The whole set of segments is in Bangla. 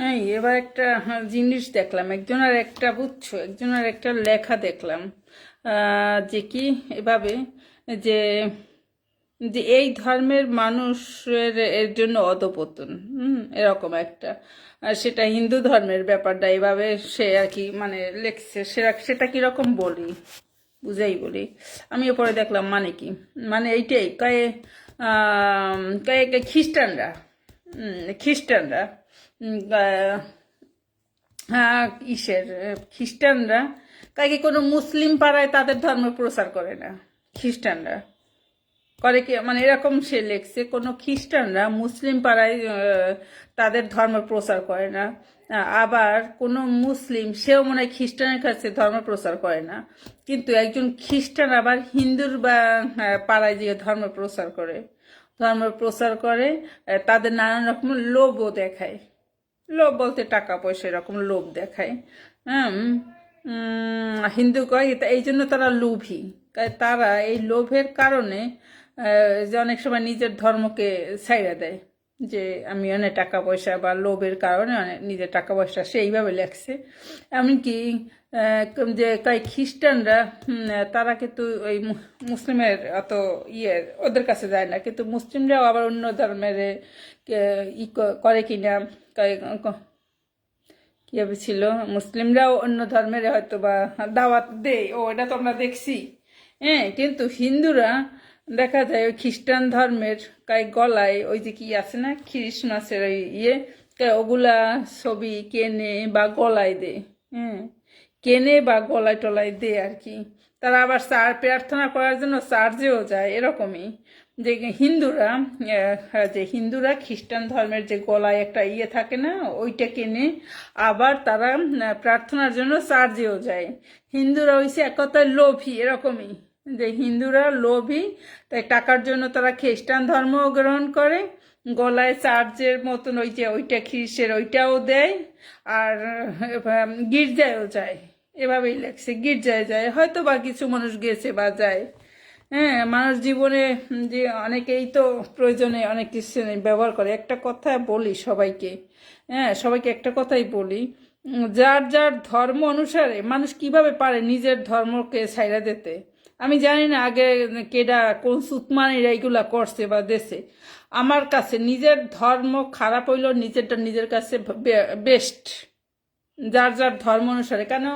হ্যাঁ এবার একটা হ্যাঁ, জিনিস দেখলাম একজনের একটা বুঝছ একজনের একটা লেখা দেখলাম যে কি এভাবে যে যে এই ধর্মের মানুষের এর জন্য অধপতন হুম এরকম একটা আর সেটা হিন্দু ধর্মের ব্যাপারটা এভাবে সে আর কি মানে লেখছে সেটা সেটা কীরকম বলি বুঝাই বলি আমি পরে দেখলাম মানে কি মানে এইটাই কয়ে আম, কয়ে কয়ে খ্রিস্টানরা খ্রিস্টানরা হ্যাঁ ইসের খ্রিস্টানরা কাকে কোনো মুসলিম পাড়ায় তাদের ধর্ম প্রচার করে না খ্রিস্টানরা। করে কি মানে এরকম সে লেখছে কোনো খ্রিস্টানরা মুসলিম পাড়ায় তাদের ধর্ম প্রচার করে না আবার কোনো মুসলিম সেও মনে হয় খ্রিস্টানের কাছে ধর্ম প্রচার করে না কিন্তু একজন খ্রিস্টান আবার হিন্দুর বা আহ, পাড়ায় যে ধর্ম প্রচার করে। ধর্ম প্রচার করে তাদের নানান রকম লোভও দেখায়। লোভ বলতে টাকা পয়সা এরকম লোভ দেখায়। হ্যাঁ হিন্দু কয় এই জন্য তারা লোভী। তারা এই লোভের কারণে যে অনেক সময় নিজের ধর্মকে ছাইড়া দেয়। যে আমি অনেক টাকা পয়সা বা লোভের কারণে অনেক নিজের টাকা পয়সা সেইভাবে লেখছে। এমনকি যে তাই খ্রিস্টানরা তারা কিন্তু ওই মুসলিমের অত ইয়ে ওদের কাছে যায় না। কিন্তু মুসলিমরাও আবার অন্য ধর্মের ই করে কিনা কীভাবে ছিল? মুসলিমরাও অন্য ধর্মের হয়তো বা দাওয়াত দেয়। ও, এটা তো আমরা দেখছি। হ্যাঁ কিন্তু হিন্দুরা দেখা যায় ওই খ্রিস্টান ধর্মের কাই গলায় ওই যে কি আছে না, খ্রিসমাসের ওই ইয়ে ওগুলা ছবি কেনে বা গলায় দে হ্যাঁ কেনে বা গলায় টলায় দে আর কি। তারা আবার চার প্রার্থনা করার জন্য চার্জেও যায়, এরকমই। যে হিন্দুরা যে হিন্দুরা খ্রিস্টান ধর্মের যে গলায় একটা ইয়ে থাকে না, ওইটা কেনে, আবার তারা প্রার্থনার জন্য চার্জেও যায়। হিন্দুরা হইছে এক কথায় লোভী, এরকমই। যে হিন্দুরা লোভী, তাই টাকার জন্য তারা খ্রিস্টান ধর্ম গ্রহণ করে। গলায় চার্চের মতন ওই যে ওইটা খ্রিস্টের ওইটাও দেয়, আর গির্জায়ও যায়। এভাবেই লেখছে, গির্জায় যায়। হয়তো বা কিছু মানুষ গেছে বা যায়। হ্যাঁ মানুষ জীবনে যে অনেকেই তো প্রয়োজনে অনেক কিছু ব্যবহার করে। একটা কথা বলি সবাইকে। হ্যাঁ সবাইকে একটা কথাই বলি। যার যার ধর্ম অনুসারে মানুষ কীভাবে পারে নিজের ধর্মকে ছাইরা দিতে? আমি জানি না আগে কেডা কোন সুতমানিরা এইগুলা করছে বা দেশে আমার কাছে নিজের ধর্ম খারাপ হইলেও নিজেরটা নিজের কাছে বেস্ট যার যার ধর্ম অনুসারে। কেন?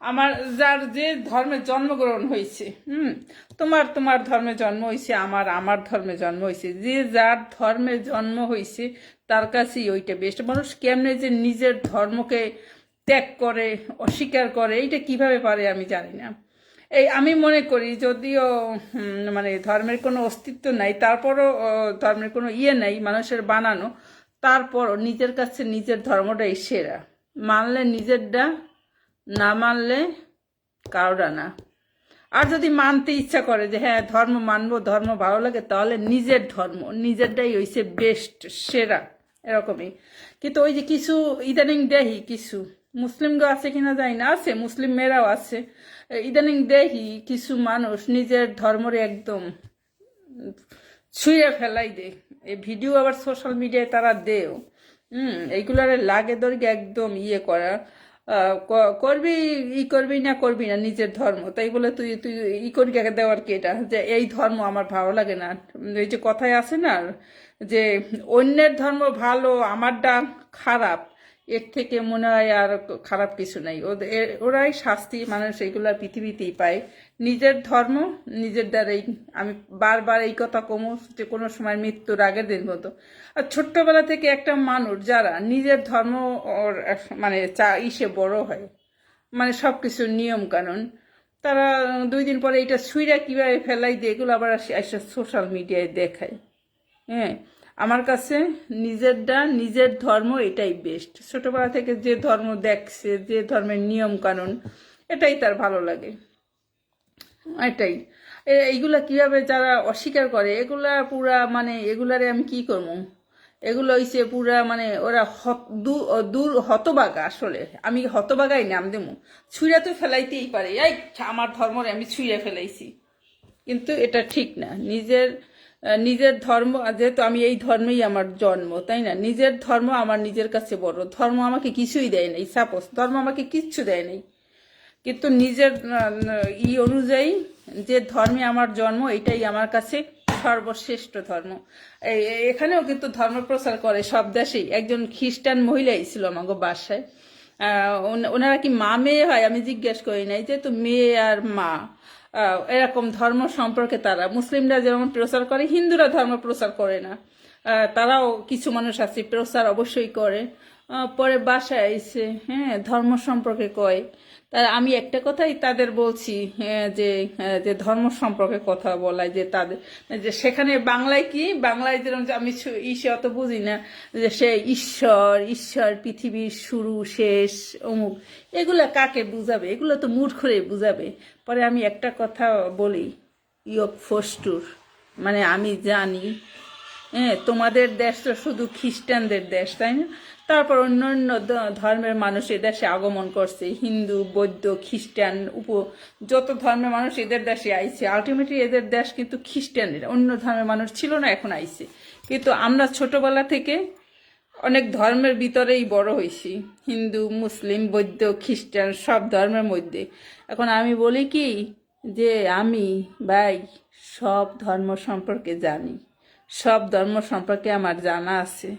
আমার, যার যে ধর্মে জন্মগ্রহণ হয়েছে হুম? তোমার তোমার ধর্মে জন্ম হয়েছে আমার আমার ধর্মে জন্ম হয়েছে যে যার ধর্মে জন্ম হয়েছে তার কাছেই ওইটা বেস্ট মানুষ কেমনে যে নিজের ধর্মকে ত্যাগ করে, অস্বীকার করে, এইটা কীভাবে পারে আমি জানি না। এই আমি মনে করি যদিও মানে ধর্মের কোনো অস্তিত্ব নাই, তারপরও ধর্মের কোনো ইয়ে নাই, মানুষের বানানো, তারপরও নিজের কাছে নিজের ধর্মটাই সেরা। মানলে নিজেরটা, না মানলে কারোটা না। আর যদি মানতে ইচ্ছা করে যে হ্যাঁ ধর্ম মানবো, ধর্ম ভালো লাগে, তাহলে নিজের ধর্ম, নিজেরটাই হইছে বেস্ট সেরা, এরকমই। কিন্তু ওই যে কিছু, ইদানিং দেখি কিছু মুসলিমগো আছে কিনা জানি না, আছে মুসলিম মেয়েরাও আছে ইদানিং দেখি কিছু মানুষ নিজের ধর্মরে একদম ছুঁয়ে ফেলাই দে এই ভিডিও আবার সোশ্যাল মিডিয়ায় তারা দেও। হুম, এইগুলারে লাগে দরকে একদম ইয়ে করা। করবি ই করবি না করবি না নিজের ধর্ম। তাই বলে তুই তুই ই করি দেওয়ার কি এটা? যে এই ধর্ম আমার ভালো লাগে না। এই যে কথায় আছে না, যে অন্যের ধর্ম ভালো, আমারটা খারাপ। এর থেকে মনে হয় আর খারাপ কিছু নাই। ওদের ওরাই শাস্তি, মানুষ এইগুলা পৃথিবীতেই পায়। নিজের ধর্ম, নিজের দ্বারাই আমি বারবার এই কথা কমো যে কোনো সময় মৃত্যুর আগের দিন মতো। আর ছোট্টবেলা থেকে একটা মানুষ যারা নিজের ধর্ম ওর মানে চা, ইসে বড় হয় মানে সব কিছু নিয়ম কানুন তারা দুই দিন পরে এটা সুইরা কীভাবে ফেলাই দিয়ে এগুলো আবার সোশ্যাল মিডিয়ায় দেখায়। হ্যাঁ? আমার কাছে নিজেরটা, নিজের ধর্ম এটাই বেস্ট ছোটবেলা থেকে যে ধর্ম দেখছে, যে ধর্মের নিয়ম কানুন এটাই তার ভালো লাগে। এটাই। এইগুলা কীভাবে যারা অস্বীকার করে, এগুলা পুরা মানে এগুলারে আমি কি করব? এগুলো হইছে পুরা মানে ওরা দূর হতবাগা আসলে। আমি হতবাগাই নাম দেবো ছুঁড়া তো ফেলাইতেই পারে। এই, আমার ধর্মরে আমি ছুঁড়ে ফেলাইছি। কিন্তু এটা ঠিক না। নিজের নিজের ধর্ম যেহেতু আমি এই ধর্মেই আমার জন্ম, তাই না? নিজের ধর্ম আমার নিজের কাছে বড়। ধর্ম আমাকে কিছুই দেয় নাই সাপোজ ধর্ম আমাকে কিচ্ছু দেয় নাই। কিন্তু নিজের ই অনুযায়ী যে ধর্মে আমার জন্ম, এটাই আমার কাছে সর্বশ্রেষ্ঠ ধর্ম। এখানেও কিন্তু ধর্ম প্রচার করে সব দেশেই। একজন খ্রিস্টান মহিলাই ছিল আমাকে বাসায়। ওনারা কি মা মেয়ে হয়? আমি জিজ্ঞেস করি নাই যেহেতু মেয়ে আর মা? এরকম ধর্ম সম্পর্কে তারা। মুসলিমরা যেমন প্রচার করে, হিন্দুরা ধর্ম প্রচার করে না। তারাও কিছু মানুষ আছে, প্রচার অবশ্যই করে। পরে বাসায় আইসে হ্যাঁ ধর্ম সম্পর্কে কয়। তা আমি একটা কথাই তাদের বলছি হ্যাঁ, যে যে ধর্ম সম্পর্কে কথা বলায় যে তাদের যে সেখানে বাংলায় কি বাংলায় যেরকম আমি ইসে অত বুঝি না যে সে ঈশ্বর ঈশ্বর পৃথিবীর শুরু শেষ অমুক এগুলো কাকে বুঝাবে? এগুলো তো মূর্খরে বুঝাবে। পরে আমি একটা কথা বলি ইয়ক ফস্টুর মানে আমি জানি হ্যাঁ তোমাদের দেশ তো শুধু খ্রিস্টানদের দেশ তাই না? তারপর অন্য অন্য ধর্মের মানুষ দেশে আগমন করছে। হিন্দু, বৌদ্ধ, খ্রিস্টান, উপ যত ধর্মের মানুষ এদের দেশে আইছে আলটিমেটলি এদের দেশ কিন্তু খ্রিস্টানের অন্য ধর্মের মানুষ ছিল না, এখন আইছে। কিন্তু আমরা ছোটবেলা থেকে অনেক ধর্মের ভিতরেই বড় হয়েছি হিন্দু, মুসলিম, বৌদ্ধ, খ্রিস্টান সব ধর্মের মধ্যে। এখন আমি বলি কি যে আমি, ভাই, সব ধর্ম সম্পর্কে জানি। সব ধর্ম সম্পর্কে আমার জানা আছে।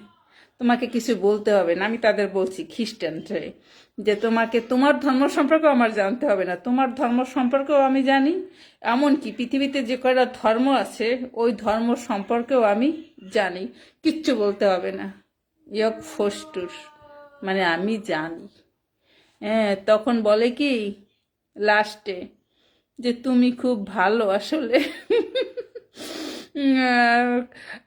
তোমাকে কিছু বলতে হবে না, আমি তাদের বলছি খ্রিস্টানরে যে তোমাকে, তোমার ধর্ম সম্পর্কেও আমার জানতে হবে না, তোমার ধর্ম সম্পর্কেও আমি জানি, এমনকি পৃথিবীতে যে কয়টা ধর্ম আছে, ওই ধর্ম সম্পর্কেও আমি জানি, কিচ্ছু বলতে হবে না। ইয়ক ফস্টুর মানে আমি জানি। হ্যাঁ তখন বলে কি, লাস্টে, যে তুমি খুব ভালো আসলে।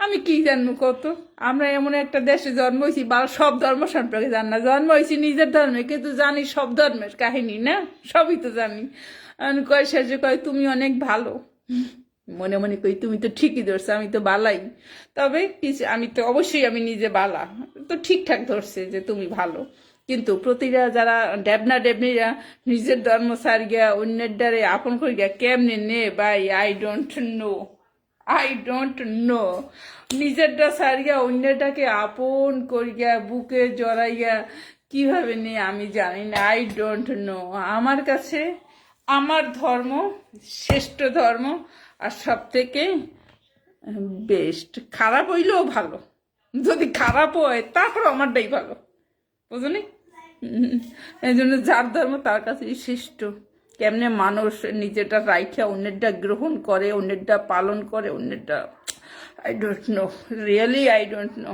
আমি কি জানব কত? আমরা এমন একটা দেশে জন্ম হয়েছি বা সব ধর্ম সম্পর্কে জান না। জন্ম হয়েছি নিজের ধর্মে, কিন্তু জানি সব ধর্মের কাহিনী, না? সবই তো জানি। কয় শেষে কয়, তুমি অনেক ভালো। মনে মনে কই, তুমি তো ঠিকই ধরছো, আমি তো বালাই। তবে কিছু, আমি তো অবশ্যই আমি নিজে বালা। তো ঠিকঠাক ধরছে যে তুমি ভালো। কিন্তু প্রতিটা যারা ডেবনা ডেবনিরা নিজের ধর্ম সার গিয়া অন্যের দ্বারে আপন করে গিয়া কেমনে নে by I don't know I don't know নিজেরটা সারিয়া অন্যটাকে আপন করিয়া, বুকে জড়াইয়া কীভাবে নিয়ে আমি জানি না। আই ডোন্ট নো আমার কাছে আমার ধর্ম, শ্রেষ্ঠ ধর্ম আর সব থেকে বেস্ট খারাপ হইলেও ভালো। যদি খারাপ হয় তারপর আমারটাই ভালো। বুঝলি? এই জন্য যার ধর্ম তার কাছেই শ্রেষ্ঠ। কেমনে মানুষ নিজেটা রাইখা, অন্যেরটা গ্রহণ করে, অন্যেরটা পালন করে, অন্যেরটা I don't know really I don't know